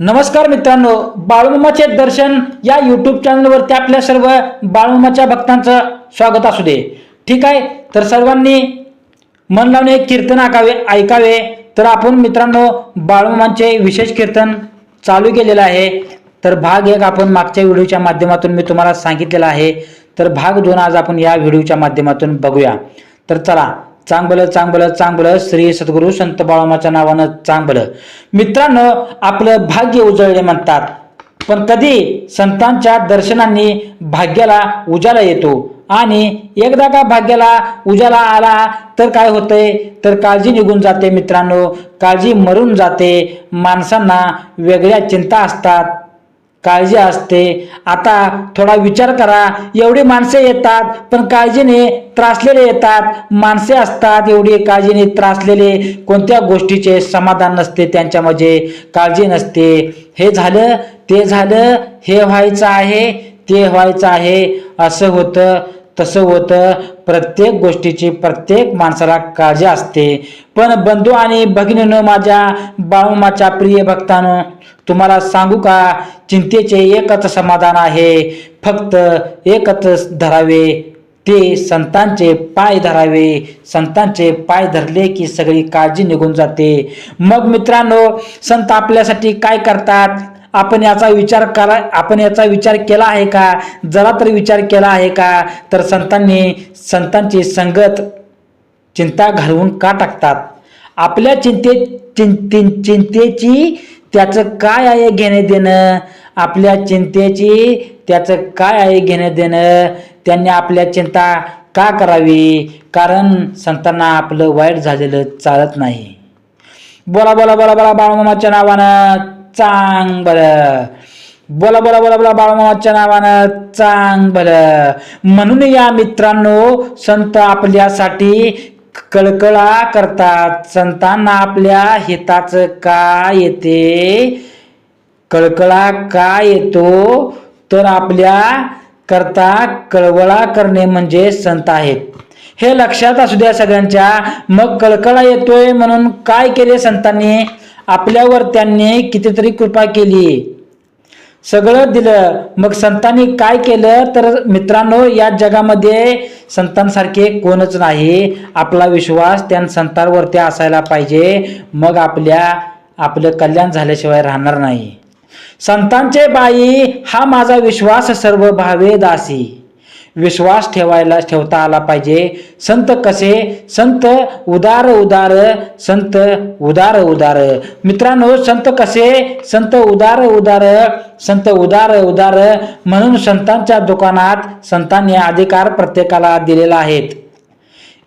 नमस्कार मित्रांनो बाळूमामाचे दर्शन या यूट्यूब चॅनलवरती आपल्या सर्व बाळूमामाच्या भक्तांचं स्वागत असू दे. ठीक आहे? तर सर्वांनी मन लावणे कीर्तन ऐकावे ऐकावे. तर आपण मित्रांनो बाळूमामांचे विशेष कीर्तन चालू केलेलं आहे. तर भाग एक आपण मागच्या व्हिडिओच्या माध्यमातून मी तुम्हाला सांगितलेला आहे. तर भाग दोन आज आपण या व्हिडिओच्या माध्यमातून बघूया. तर चला चांगलं चांगलं चांगलं श्री सद्गुरू संत बाळामाच्या नावानं चांगलं. मित्रांनो आपलं भाग्य उजळले म्हणतात. पण कधी संतांच्या दर्शनांनी भाग्याला उजाला येतो आणि एकदा का भाग्याला उजाला आला तर काय होते तर काळजी निघून जाते मित्रांनो. काळजी मरून जाते. माणसांना वेगळ्या चिंता असतात. काळजी असते. आता थोडा विचार करा. एवढी माणसे येतात पण काळजीने त्रासलेले येतात. माणसे असतात एवढी काळजीने त्रासलेले. कोणत्या गोष्टीचे समाधान नसते त्यांच्यामध्ये काळजी नसते. हे झालं ते झालं हे व्हायचं आहे ते व्हायचं आहे. असं होतं. तसं होतं प्रत्येक गोष्टीची प्रत्येक माणसाला काळजी असते. पण बंधू आणि भगिनीनं माझ्या बाळूमाच्या प्रिय भक्तानं तुम्हाला सांगू का चिंतेचे एकच समाधान आहे. फक्त एकच धरावे ते संतांचे पाय धरावे. संतांचे पाय धरले की सगळी काळजी निघून जाते. मग मित्रांनो संत आपल्यासाठी काय करतात? आपण याचा विचार करा आपण याचा विचार केला आहे का? जरा तर विचार केला आहे का? तर संतांनी संतांची संगत चिंता घालवून का टाकतात? आपल्या चिंते चिंते चिंतेची त्याचं काय आहे घेणे देणं? आपल्या चिंतेची त्याचं काय आहे घेणं देणं? त्यांनी आपल्या चिंता का करावी? कारण संतांना आपलं वाईट झालेलं चालत नाही. बोला बोला बोला बोला बाळमामाच्या नावानं. चांग बरं. बोला बोला बोला बोला बाळमामाच्या नावानं चांग बरं. म्हणून या मित्रांनो संत आपल्यासाठी कळकळा करतात. संतांना आपल्या हिताचं का येते? कळकळा का येतो? तर आपल्या करता कळवळा करणे म्हणजे संत आहेत. हे लक्षात असू द्या सगळ्यांच्या. मग कळकळा येतोय म्हणून काय केले संतांनी? आपल्यावर त्यांनी कितीतरी कृपा केली. सगळं दिलं. मग संतांनी काय केलं? तर मित्रांनो या जगामध्ये संतांसारखे कोणच नाही. आपला विश्वास त्या संतांवरती असायला पाहिजे. मग आपल्या आपलं कल्याण झाल्याशिवाय राहणार नाही. संतांचे बाई हा माझा विश्वास सर्व भावे दासी. विश्वास ठेवायला ठेवता आला पाहिजे. संत कसे? संत उदार उदार संत उदार उदार. मित्रांनो संत कसे? संत उदार उदार संत उदार उदार. म्हणून संतांच्या दुकानात संतांनी अधिकार प्रत्येकाला दिलेला आहेत.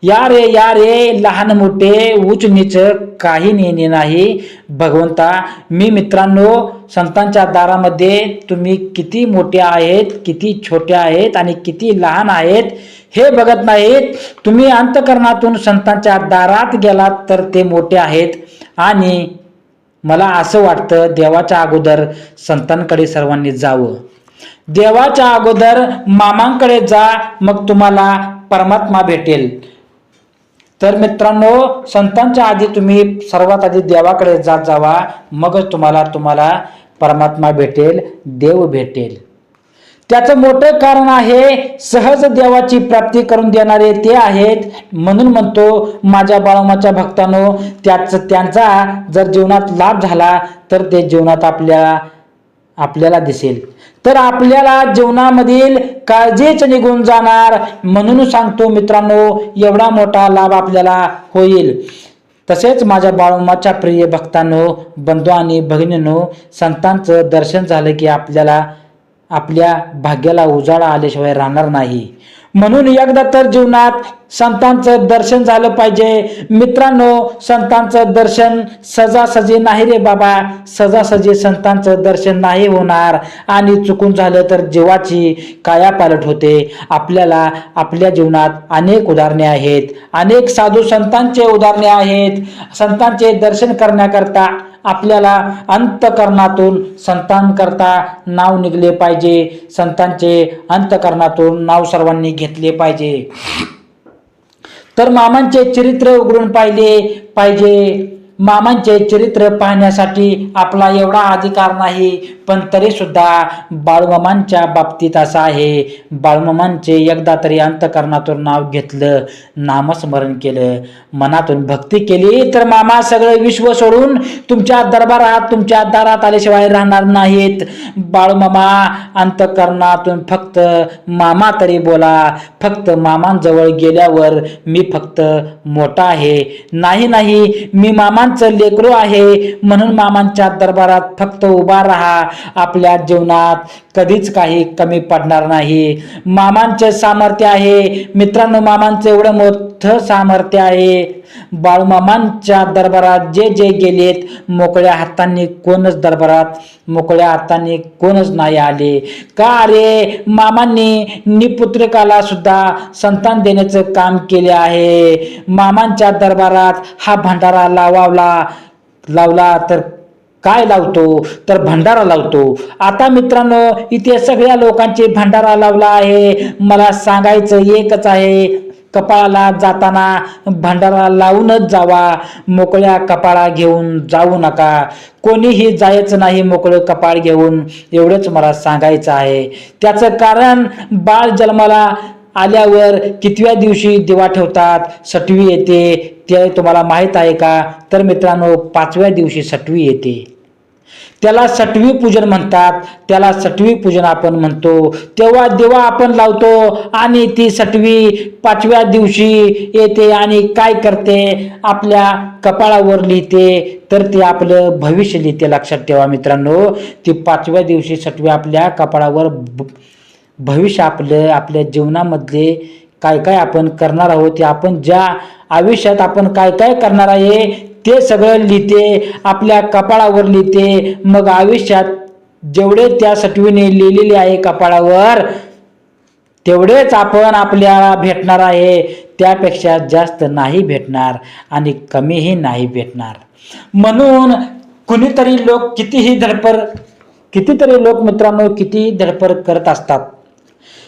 या रे या रे लहान मोठे उच नीच काही नेणे नाही भगवंता मी मित्रांनो संतांच्या दारामध्ये तुम्ही किती मोठे आहेत किती छोटे आहेत आणि किती लहान आहेत हे बघत नाहीत तुम्ही अंतकरणातून संतांच्या दारात गेलात तर ते मोठे आहेत आणि मला असं वाटतं देवाच्या अगोदर संतांकडे सर्वांनी जावं देवाच्या अगोदर मामांकडे जा मग तुम्हाला परमात्मा भेटेल तर मित्रांनो संतांच्या आधी तुम्ही सर्वात आधी देवाकडे जात जावा मगच तुम्हाला तुम्हाला परमात्मा भेटेल देव भेटेल. त्याचं मोठं कारण आहे सहज देवाची प्राप्ती करून देणारे ते आहेत. म्हणून म्हणतो माझ्या बाळमाच्या भक्तांनो त्याच त्यांचा जर जीवनात लाभ झाला तर ते जीवनात आपल्या आपल्याला दिसेल. तर आपल्याला जीवनामधील काळजीच निघून जाणार. म्हणून सांगतो मित्रांनो एवढा मोठा लाभ आपल्याला होईल. तसेच माझ्या बाळूमाच्या प्रिय भक्तांनो बंधू आणि भगिनींनो संतांचं दर्शन झालं की आपल्याला आपल्या भाग्याला उजाळा आल्याशिवाय राहणार नाही. म्हणून एकदा तर जीवनात संतांचं दर्शन झालं पाहिजे. मित्रांनो संतांचं दर्शन सजासजी नाही रे बाबा. सजासजी संतांचं दर्शन नाही होणार. आणि चुकून झालं तर जीवाची कायापालट होते. आपल्याला आपल्या जीवनात अनेक उदाहरणे आहेत. अनेक साधू संतांचे उदाहरणे आहेत. संतांचे दर्शन करण्याकरता आपल्याला अंतकरणातून संतांकरता नाव निघले पाहिजे. संतांचे अंतकरणातून नाव सर्वांनी घेतले पाहिजे. तर मामांचे चरित्र उघडून पाहिले पाहिजे. मामांचे चरित्र पाहण्यासाठी आपला एवढा अधिकार नाही पण तरी सुद्धा बाळूमामांच्या बाबतीत असा आहे. बाळूमामांचे एकदा तरी अंतकरणातून नाव घेतलं नामस्मरण केलं. मनातून भक्ती केली तर मामा सगळं विश्व सोडून तुमच्या दरबारात तुमच्या दारात आल्याशिवाय राहणार नाहीत. बाळूमामा अंतकरणातून फक्त मामा तरी बोला. फक्त मामांजवळ गेल्यावर मी फक्त मोठा आहे. नाही नाही मी मामा मामांचं लेकरू आहे. म्हणून मामांच्या दरबारात फक्त उभा राहा. आपल्या जीवनात कधीच काही कमी पडणार नाही. मामांचं सामर्थ्य आहे. मित्रांनो मामांचं एवढं मोठं सामर्थ्य आहे. बाळमामांच्या दरबारात जे जे गेलेत मोकळ्या हातांनी कोणच दरबारात मोकळ्या हातांनी कोणच नाही आले. का रे? मामांनी निपुत्रकाला सुद्धा संतान देण्याचं काम केले आहे. मामांच्या दरबारात हा भंडारा लावावला लावला तर काय लावतो? तर भंडारा लावतो. आता मित्रांनो इथे सगळ्या लोकांचे भंडारा लावला आहे. मला सांगायचं एकच आहे कपाळाला जाताना भांडारा लावूनच जावा. मोकळ्या कपाळा घेऊन जाऊ नका. कोणीही जायचं नाही मोकळं कपाळ घेऊन. एवढंच मला सांगायचं आहे. त्याचं कारण बाळ जन्माला आल्यावर कितव्या दिवशी दिवा ठेवतात? सटवी येते. ते तुम्हाला माहीत आहे का? तर मित्रांनो पाचव्या दिवशी सटवी येते. त्याला सटवी पूजन म्हणतात त्याला सटवी पूजन आपण म्हणतो. तेव्हा देवा आपण लावतो आणि ती सटवी पाचव्या दिवशी येते आणि काय करते? आपल्या कपाळावर लिहिते. तर ते आपलं भविष्य लिहिते. लक्षात ठेवा मित्रांनो ती पाचव्या दिवशी सटवी आपल्या कपाळावर भविष्य आपलं आपल्या जीवनामधले काय काय आपण करणार आहोत ते आपण ज्या आयुष्यात आपण काय काय करणार आहे ते सगळं लिहिते आपल्या कपाळावर लिहिते. मग आयुष्यात जेवढे त्या सटवीने लिहिलेले आहे कपाळावर तेवढेच आपण आपल्याला भेटणार आहे. त्यापेक्षा जास्त नाही भेटणार आणि कमीही नाही भेटणार. म्हणून कुणीतरी लोक कितीही धडपड कितीतरी लोक मित्रांनो कितीही धडपड करत असतात.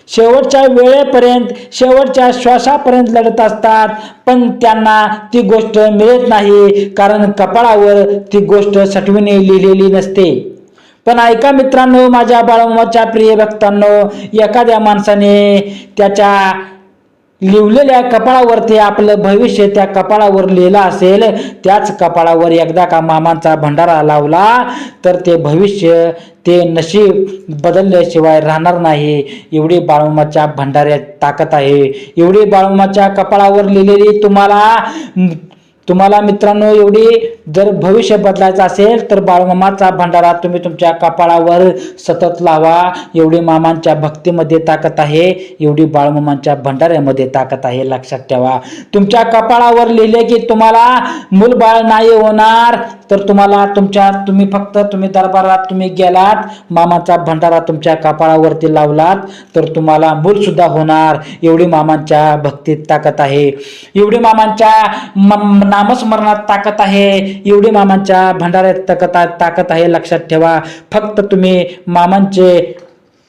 शेवटच्या वेळेपर्यंत शेवटच्या श्वासापर्यंत लढत असतात. पण त्यांना ती गोष्ट मिळत नाही कारण कपाळावर ती गोष्ट सटविणे लिहिलेली नसते. पण ऐका मित्रांनो माझ्या बाळमाच्या प्रिय भक्तांनो एखाद्या माणसाने त्याच्या लिवलेल्या कपाळावरती आपलं भविष्य त्या कपाळावर लिहिलं असेल त्याच कपाळावर एकदा का मामांचा भंडारा लावला तर ते भविष्य ते नशीब बदलल्याशिवाय राहणार नाही. एवढी बाळूमाच्या भंडाऱ्यात ताकद आहे. एवढी बाळूमाच्या कपाळावर लिहिलेली तुम्हाला तुम्हाला मित्रांनो एवढी जर भविष्य बदलायचं असेल तर बाळमामाचा भंडारा तुम्ही तुमच्या कपाळावर सतत लावा. एवढी मामांच्या भक्तीमध्ये ताकद आहे. एवढी बाळमामांच्या भंडाऱ्यामध्ये ताकद आहे. लक्षात ठेवा. तुमच्या कपाळावर लिहिले की तुम्हाला मूलबाळ नाही होणार. तर तुम्हाला तुमच्या तुम्ही फक्त तुम्ही दरबारात तुम्ही गेलात. मामाचा भंडारा तुमच्या कपाळावरती लावलात. तर तुम्हाला मूल सुद्धा होणार. एवढी मामांच्या भक्तीत ताकद आहे. एवढी मामांच्या नामस्मरणात ताकद आहे एवढी मामांच्या भंडाऱ्यात ताकद ताकद आहे लक्षात ठेवा. फक्त तुम्ही मामांचे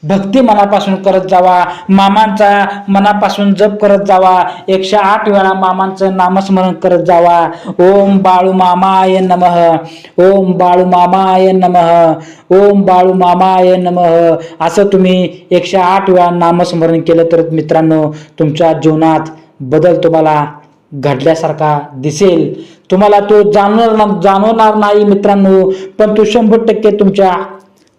भक्ती मनापासून करत जावा. मामांचा मनापासून जप करत जावा. एकशे आठ वेळा मामांचं नामस्मरण करत जावा. ओम बाळू मामाय नमः. ओम बाळू मामाय नमः. ओम बाळू मामाय नमः. असं तुम्ही एकशे आठ वेळा नामस्मरण केलं तर मित्रांनो तुमच्या जीवनात बदल तुम्हाला घडल्यासारखा दिसेल. तुम्हाला तो जाणवणार ना जाणवणार नाही मित्रांनो पण तो शंभर टक्के तुमच्या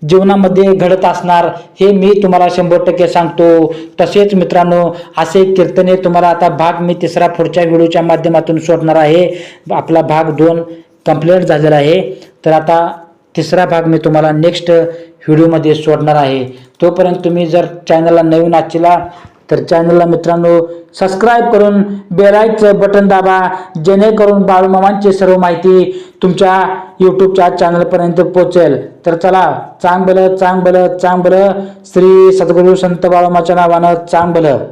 जीवनामध्ये घडत असणार हे मी तुम्हाला शंभर टक्के सांगतो. तसेच मित्रांनो असे कीर्तने तुम्हाला आता भाग मी तिसरा पुढच्या व्हिडिओच्या माध्यमातून सोडणार आहे. आपला भाग दोन कंप्लीट झालेला आहे. तर आता तिसरा भाग मी तुम्हाला नेक्स्ट व्हिडिओमध्ये सोडणार आहे. तोपर्यंत तुम्ही जर चॅनलला नवीन आजचीला तर चॅनलला मित्रांनो सबस्क्राईब करून बेलायचं बटन दाबा जेणेकरून बाळूमामांची सर्व माहिती तुमच्या यूट्यूबच्या चॅनलपर्यंत पोहोचेल. तर चला चांग भलं चांगलं चांग भलं श्री सद्गुरू संत बाळूमाच्या नावानं चांगलं